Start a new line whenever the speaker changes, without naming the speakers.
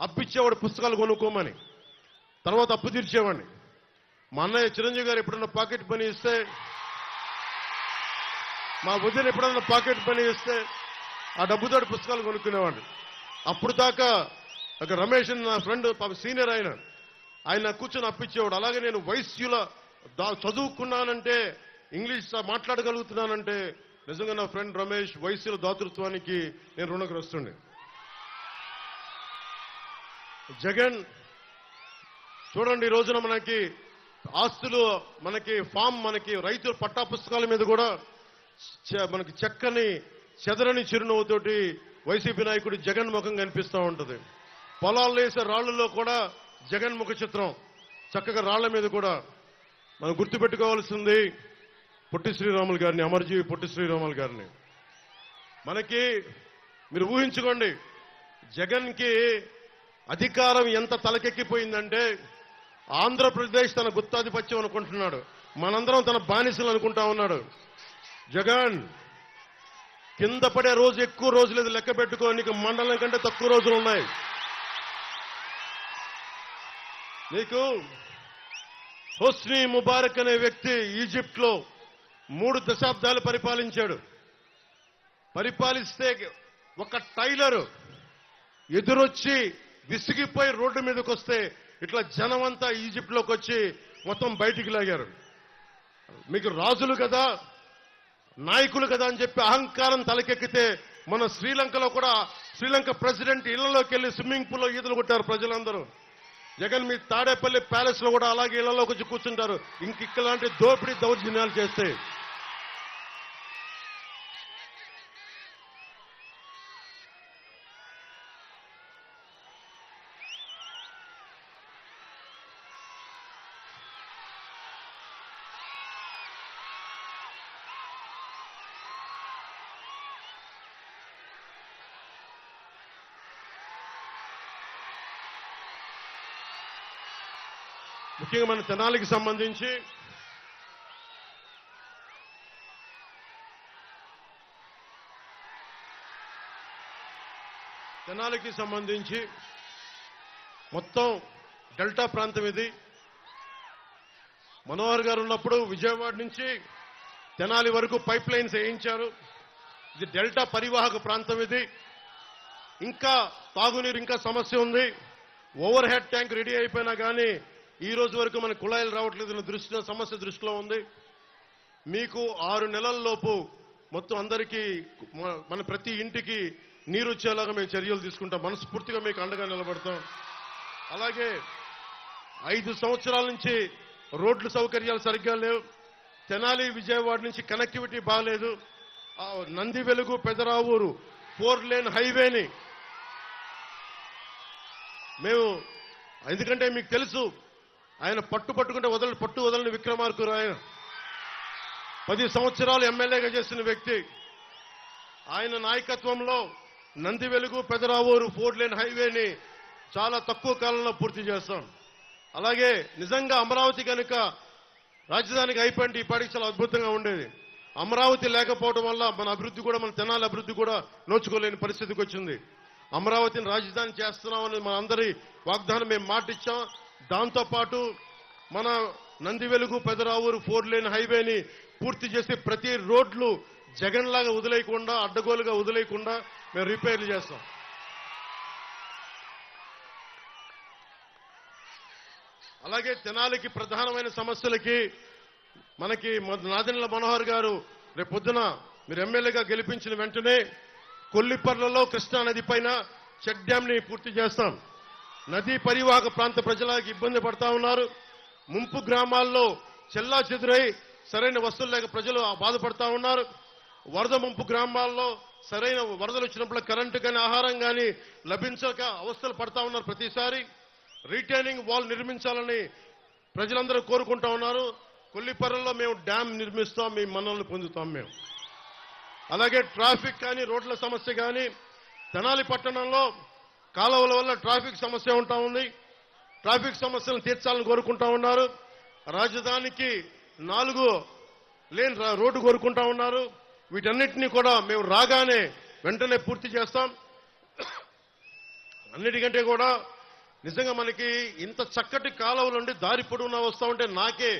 అప్పిచ్చేవాడు పుస్తకాలు కొనుక్కోమని తర్వాత అప్పు తీర్చేవాడిని. మా అన్నయ్య చిరంజీవి గారు ఎప్పుడన్నా పాకెట్ పని ఇస్తే మా వదిన ఎప్పుడన్నా పాకెట్ పని ఇస్తే ఆ డబ్బుతో పుస్తకాలు కొనుక్కునేవాడు అప్పుడు దాకా ఒక రమేష్ నా ఫ్రెండ్ సీనియర్ ఆయన ఆయన కూర్చొని అప్పించేవాడు అలాగే నేను వైశ్యుల చదువుకున్నానంటే ఇంగ్లీష్ మాట్లాడగలుగుతున్నానంటే నిజంగా నా ఫ్రెండ్ రమేష్ వైశ్యుల దాతృత్వానికి నేను రుణగ్రస్తుండే జగన్ చూడండి ఈ రోజున మనకి ఆస్తులు మనకి ఫామ్ మనకి రైతు పట్టా పుస్తకాల మీద కూడా మనకి చక్కని చెదరని చిరునవ్వుతోటి వైసీపీ నాయకుడు జగన్ ముఖం కనిపిస్తూ ఉంటుంది. పొలాలు వేసే రాళ్ళలో కూడా జగన్ ముఖ చిత్రం చక్కగా రాళ్ళ మీద కూడా. మనం గుర్తుపెట్టుకోవాల్సింది పొట్టి శ్రీరాములు గారిని అమర్జీవి పొట్టి శ్రీరాములు గారిని. మనకి మీరు ఊహించుకోండి జగన్కి అధికారం ఎంత తలకెక్కిపోయిందంటే ఆంధ్రప్రదేశ్ తన గుత్తాధిపత్యం అనుకుంటున్నాడు. మనందరం తన బానిసలు అనుకుంటా ఉన్నాడు. జగన్ కింద పడే రోజు ఎక్కువ రోజులు లేదు లెక్క పెట్టుకోనికి మండలం కంటే తక్కువ రోజులు ఉన్నాయి. నీకు హుస్ని ముబారక్ అనే వ్యక్తి ఈజిప్ట్లో మూడు దశాబ్దాలు పరిపాలించాడు. పరిపాలిస్తే ఒక టైలర్ ఎదురొచ్చి విసిగిపోయి రోడ్డు మీదకి వస్తే ఇట్లా జనమంతా ఈజిప్ట్లోకి వచ్చి మొత్తం బయటికి లాగారు. మీకు రాజులు కదా నాయకులు కదా అని చెప్పి అహంకారం తలకెక్కితే మన శ్రీలంకలో కూడా శ్రీలంక ప్రెసిడెంట్ ఇళ్ళలోకి వెళ్ళి స్విమ్మింగ్ పూల్లో ఈతలు కొట్టారు ప్రజలందరూ. జగన్ మీ తాడేపల్లి ప్యాలెస్లో కూడా అలాగే ఇళ్ళలోకి వచ్చి కూర్చుంటారు. ఇంక ఇక్కలాంటి దోపిడీ దౌర్జన్యాలు చేస్తే ముఖ్యంగా మన తెనాలికి సంబంధించి తెనాలికి సంబంధించి మొత్తం డెల్టా ప్రాంతం ఇది. మనోహర్ గారు ఉన్నప్పుడు విజయవాడ నుంచి తెనాలి వరకు పైప్ లైన్స్ వేయించారు. ఇది డెల్టా పరివాహక ప్రాంతం ఇది. ఇంకా తాగునీరు ఇంకా సమస్య ఉంది. ఓవర్ హెడ్ ట్యాంక్ రెడీ అయిపోయినా కానీ ఈ రోజు వరకు మన కుళాయిలు రావట్లేదు దృష్టిలో సమస్య దృష్టిలో ఉంది. మీకు ఆరు నెలల్లోపు మొత్తం అందరికీ మన- ప్రతి ఇంటికి నీరు వచ్చేలాగా మేము చర్యలు తీసుకుంటాం. మనస్ఫూర్తిగా మీకు అండగా నిలబడతాం. అలాగే ఐదు సంవత్సరాల నుంచి రోడ్లు సౌకర్యాలు సరిగ్గా లేవు. తెనాలి విజయవాడ నుంచి కనెక్టివిటీ బాగాలేదు నంది వెలుగు పెదరావూరు ఫోర్ లేన్ హైవేని మేము ఎందుకంటే మీకు తెలుసు ఆయన పట్టు పట్టుకుంటే వదలని పట్టు వదలని విక్రమార్కురు ఆయన. పది సంవత్సరాలు ఎమ్మెల్యేగా చేసిన వ్యక్తి. ఆయన నాయకత్వంలో నంది వెలుగు పెదరావూరు ఫోర్ లేన్ హైవేని చాలా తక్కువ కాలంలో పూర్తి చేస్తాం అలాగే నిజంగా అమరావతి కనుక రాజధానికి అయిపోయింది ఈ పాటికి చాలా అద్భుతంగా ఉండేది. అమరావతి లేకపోవడం వల్ల మన అభివృద్ధి కూడా మన తెనాలి అభివృద్ధి కూడా నోచుకోలేని పరిస్థితికి వచ్చింది. అమరావతిని రాజధాని చేస్తున్నామని మన అందరి వాగ్దానం మేము మాటిచ్చాం. దాంతోపాటు మన నంది వెలుగు పెదరావూరు ఫోర్ లేన్ హైవేని పూర్తి చేసి ప్రతి రోడ్లు జగన్ లాగా వదిలేయకుండా అడ్డగోలుగా వదిలేయకుండా మేము రిపేర్లు చేస్తాం. అలాగే తెనాలికి ప్రధానమైన సమస్యలకి మనకి మొద- నాదెండ్ల మనోహర్ గారు రేపు పొద్దున మీరు ఎమ్మెల్యేగా గెలిపించిన వెంటనే కొల్లిపర్లలో కృష్ణా నది పైన చెక్ డ్యామ్ పూర్తి చేస్తాం. నదీ పరివాహక ప్రాంత ప్రజలకు ఇబ్బంది పడతా ఉన్నారు. ముంపు గ్రామాల్లో చెల్లా చెదురై సరైన వస్తువులు లేక ప్రజలు బాధపడతా ఉన్నారు. వరద ముంపు గ్రామాల్లో సరైన వరదలు వచ్చినప్పుడు కరెంటు కానీ ఆహారం కానీ లభించక అవస్థలు పడతా ఉన్నారు ప్రతిసారి. రీటైనింగ్ వాల్ నిర్మించాలని ప్రజలందరూ కోరుకుంటా ఉన్నారు. కొల్లిపర్రలో మేము డ్యామ్ నిర్మిస్తాం మీ మన్నలను పొందుతాం మేము. అలాగే ట్రాఫిక్ కానీ రోడ్ల సమస్య కానీ తెనాలి పట్టణంలో కాలువల వల్ల ట్రాఫిక్ సమస్య ఉంటా ఉంది. ట్రాఫిక్ సమస్యలను తీర్చాలని కోరుకుంటా ఉన్నారు. రాజధానికి నాలుగు లేని రోడ్డు కోరుకుంటా ఉన్నారు. వీటన్నిటినీ కూడా మేము రాగానే వెంటనే పూర్తి చేస్తాం. అన్నిటికంటే కూడా నిజంగా మనకి ఇంత చక్కటి కాలువలు ఉండి దారి పొడవునా వస్తా ఉంటే నాకే